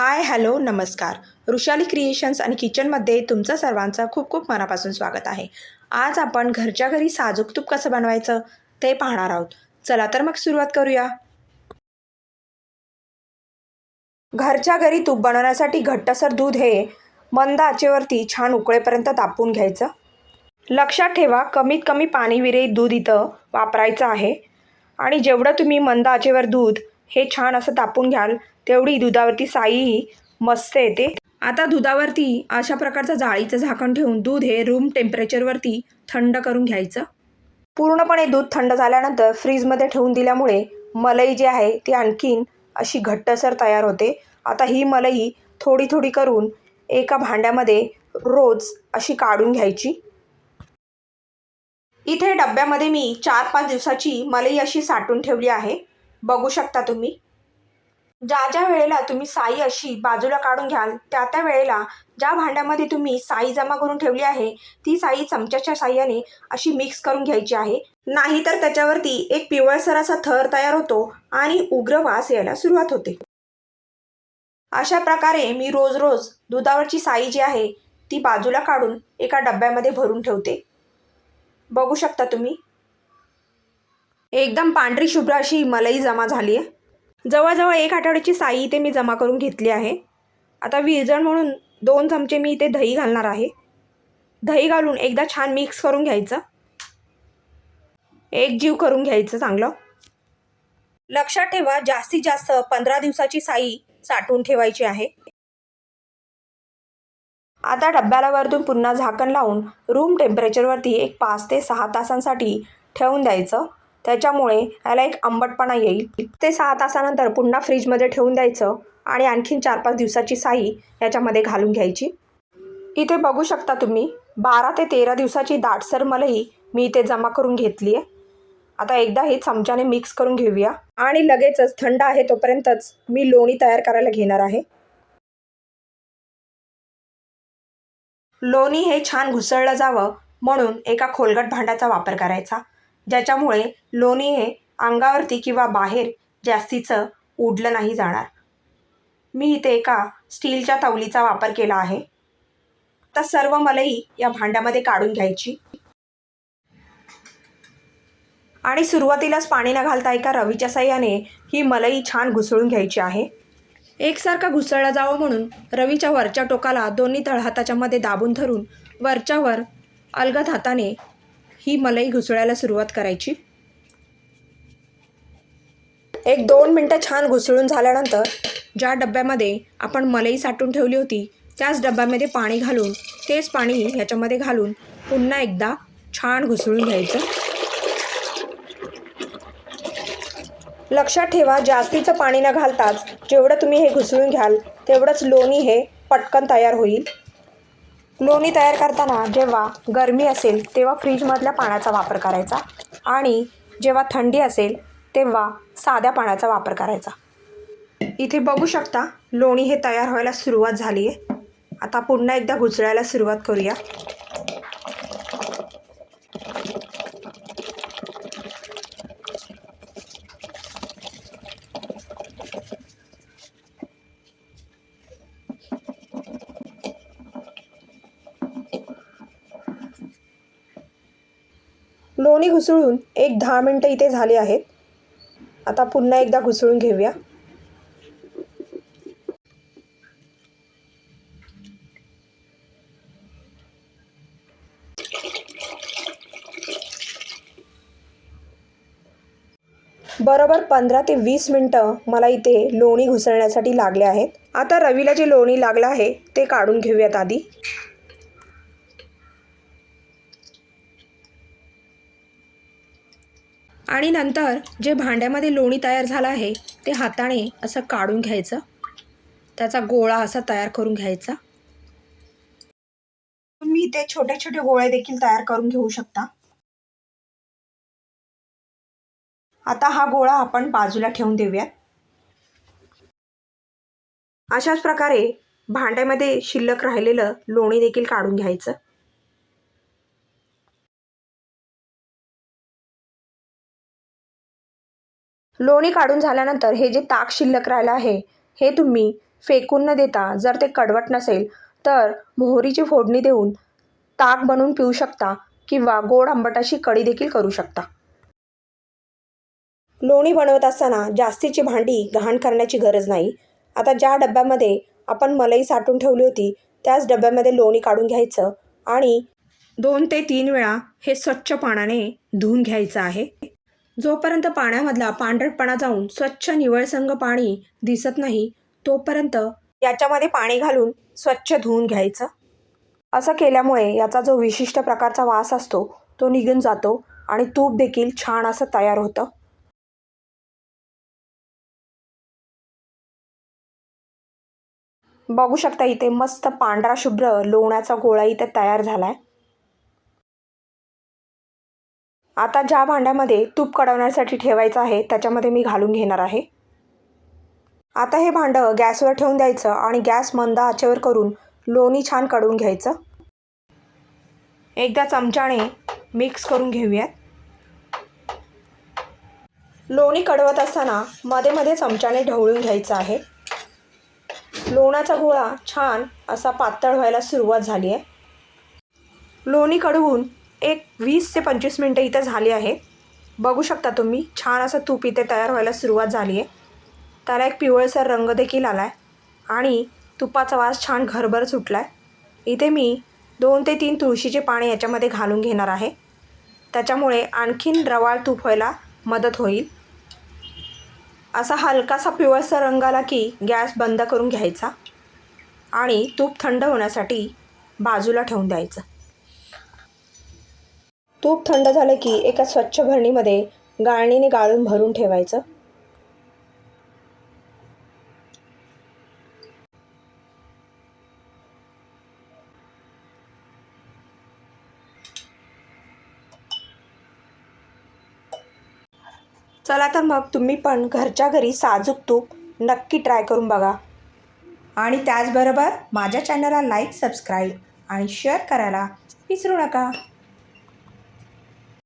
Hi hello नमस्कार. Vrushali creations आणि किचनमध्ये तुमचं सर्वांचं खूप खूप मनापासून स्वागत आहे. आज आपण घरच्या घरी साजूक तूप कसं बनवायचं ते पाहणार आहोत. चला तर मग सुरुवात करूया. घरच्या घरी तूप बनवण्यासाठी घट्टसर दूध हे मंद आचेवरती छान उकळेपर्यंत तापून घ्यायचं. लक्षात ठेवा कमीत कमी पाणी विरहित दूध इथं वापरायचं आहे. आणि जेवढं तुम्ही मंद आचेवर दूध हे छान असं तापून घ्याल. तेवढी दुधावरती साईही मस्त येते. आता दुधावरती अशा प्रकारचं जाळीचं झाकण ठेवून दूध हे रूम टेम्परेचरवरती थंड करून घ्यायचं. पूर्णपणे दूध थंड झाल्यानंतर फ्रीजमध्ये ठेवून दिल्यामुळे मलाई जी आहे ती आणखीन अशी घट्टसर तयार होते. आता ही मलाई थोडी थोडी करून एका भांड्यामध्ये रोज अशी काढून घ्यायची. इथे डब्यामध्ये मी चार पाच दिवसाची मलाई अशी साठून ठेवली आहे. बघू शकता तुम्ही. ज्या ज्या वेळेला तुम्ही साई अशी बाजूला काढून घ्याल त्या त्या वेळेला ज्या भांड्यामध्ये तुम्ही साई जमा करून ठेवली आहे ती साई चमच्याच्या साह्याने अशी मिक्स करून घ्यायची आहे. नाहीतर त्याच्यावरती एक पिवळसर असा थर तयार होतो आणि उग्र वास यायला सुरुवात होते. अशा प्रकारे मी रोज रोज दुधावरची साई जी आहे ती बाजूला काढून एका डब्यामध्ये भरून ठेवते. बघू शकता तुम्ही. एकदम पांढरी शुभ्र अशी मलाई जमा झाली आहे. जवळजवळ एक आठवड्याची साई इथे मी जमा करून घेतली आहे. आता विरजण म्हणून दोन चमचे मी इथे दही घालणार आहे. दही घालून एकदा छान मिक्स करून घ्यायचं. एक जीव करून घ्यायचं चांगलं. लक्षात ठेवा जास्तीत जास्त पंधरा दिवसाची साई साठवून ठेवायची आहे. आता डब्याला वरतून पुन्हा झाकण लावून रूम टेम्परेचरवरती एक पाच ते सहा तासांसाठी ठेवून द्यायचं. त्याच्यामुळे याला एक आंबटपणा येईल. ते सहा तासानंतर पुन्हा फ्रीजमध्ये ठेवून द्यायचं आणि आणखीन चार पाच दिवसाची साई याच्यामध्ये घालून घ्यायची. इथे बघू शकता तुम्ही बारा ते तेरा दिवसाची दाटसर मलई मी इथे जमा करून घेतली आहे आता एकदा हे चमच्याने मिक्स करून घेऊया. आणि लगेचच थंड आहे तोपर्यंतच मी लोणी तयार करायला घेणार आहे. लोणी हे छान घुसळलं जावं म्हणून एका खोलगट भांड्याचा वापर करायचा. ज्याच्यामुळे लोणी हे अंगावरती किंवा बाहेर जास्तीचं उडलं नाही जाणार. मी इथे एका स्टीलच्या तवलीचा वापर केला आहे. तर सर्व मलाई या भांड्यामध्ये काढून घ्यायची. आणि सुरुवातीलाच पाणी न घालता एका रवीच्या साह्याने ही मलाई छान घुसळून घ्यायची आहे. एकसारखा घुसळला जावं म्हणून रवीच्या वरच्या टोकाला दोन्ही तळहाताच्या मध्ये दाबून धरून वरच्यावर अलगद हाताने ही मलाई घुसळायला सुरुवात करायची. एक दोन मिनटं छान घुसळून झाल्यानंतर ज्या डब्यामध्ये आपण मलाई साठवून ठेवली होती त्याच डब्यामध्ये पाणी घालून तेच पाणी ह्याच्यामध्ये घालून पुन्हा एकदा छान घुसळून घ्यायचं. लक्षात ठेवा जास्तीचं पाणी न घालताच जेवढं तुम्ही हे घुसळून घ्याल तेवढंच लोणी हे पटकन तयार होईल. लोणी तयार करताना जेव्हा गरमी असेल तेव्हा फ्रीजमधल्या पाण्याचा वापर करायचा आणि जेव्हा थंडी असेल तेव्हा साध्या पाण्याचा वापर करायचा. इथे बघू शकता लोणी हे तयार व्हायला सुरुवात झाली आहे आता पुन्हा एकदा घुसळायला सुरुवात करूया. लोणी घुसळून एक दहा मिनटं इथे झाले आहेत. आता पुन्हा एकदा घुसळून घेऊया. बरोबर पंधरा ते वीस मिनटं मला इथे लोणी घुसळण्यासाठी लागले आहेत. आता रवीला जे लोणी लागलं आहे ते काढून घेऊयात आधी. आणि नंतर जे भांड्यामध्ये लोणी तयार झालं आहे ते हाताने असं काढून घ्यायचं. त्याचा गोळा असा तयार करून घ्यायचा. तुम्ही इथे छोटे छोटे गोळे देखील तयार करून घेऊ शकता. आता हा गोळा आपण बाजूला ठेवून देऊयात. अशाच प्रकारे भांड्यामध्ये शिल्लक राहिलेलं लोणी देखील काढून घ्यायचं. लोणी काढून झाल्यानंतर हे जे ताक शिल्लक राहिलं आहे हे तुम्ही फेकून न देता जर ते कडवट नसेल तर मोहरीची फोडणी देऊन ताक बनवून पिऊ शकता किंवा गोड आंबटाची कढी देखील करू शकता. लोणी बनवत असताना जास्तीची भांडी घाण करण्याची गरज नाही. आता ज्या डब्यामध्ये आपण मलई साठवून ठेवली होती त्याच डब्यामध्ये लोणी काढून घ्यायचं आणि दोन ते तीन वेळा हे स्वच्छ पाण्याने धुवून घ्यायचं आहे. जोपर्यंत पाण्यामधला पांढरटपणा जाऊन स्वच्छ निवळसंग पाणी दिसत नाही तोपर्यंत याच्यामध्ये पाणी घालून स्वच्छ धुवून घ्यायचं. असं केल्यामुळे याचा जो विशिष्ट प्रकारचा वास असतो तो निघून जातो आणि तूप देखील छान असं तयार होतं. बघू शकता इथे मस्त पांढरा शुभ्र लोण्याचा गोळा इथे तयार झाला आहे आता ज्या भांड्यामध्ये तूप कढवण्यासाठी ठेवायचं आहे त्याच्यामध्ये मी घालून घेणार आहे. आता हे भांडं गॅसवर ठेवून द्यायचं आणि गॅस मंद आचेवर करून लोणी छान कडवून घ्यायचं. एकदा चमच्याने मिक्स करून घेऊयात. लोणी कढवत असताना मध्ये मध्ये चमच्याने ढवळून घ्यायचं आहे. लोणाचा गोळा छान असा पातळ व्हायला सुरुवात झाली आहे. लोणी कढवून एक वीस ते पंचवीस मिनटं इथं झाली आहे. बघू शकता तुम्ही छान असं तूप इथे तयार व्हायला सुरुवात झाली आहे. त्याला एक पिवळसर रंग देखील आला आहे आणि तुपाचा वास छान घरभर सुटला आहे इथे मी दोन ते तीन तुळशीचे पाणी याच्यामध्ये घालून घेणार आहे. त्याच्यामुळे आणखीन रवाळ तूप व्हायला मदत होईल. असा हलकासा पिवळसर रंग आला की गॅस बंद करून घ्यायचा आणि तूप थंड होण्यासाठी बाजूला ठेवून द्यायचं. तूप थंड झालं की एका स्वच्छ भरणीमध्ये गाळणीने गाळून भरून ठेवायचं. चला तर मग तुम्ही पण घरच्या घरी साजूक तूप नक्की ट्राय करून बघा. आणि त्याचबरोबर माझ्या चॅनलला लाईक सबस्क्राईब आणि शेअर करायला विसरू नका.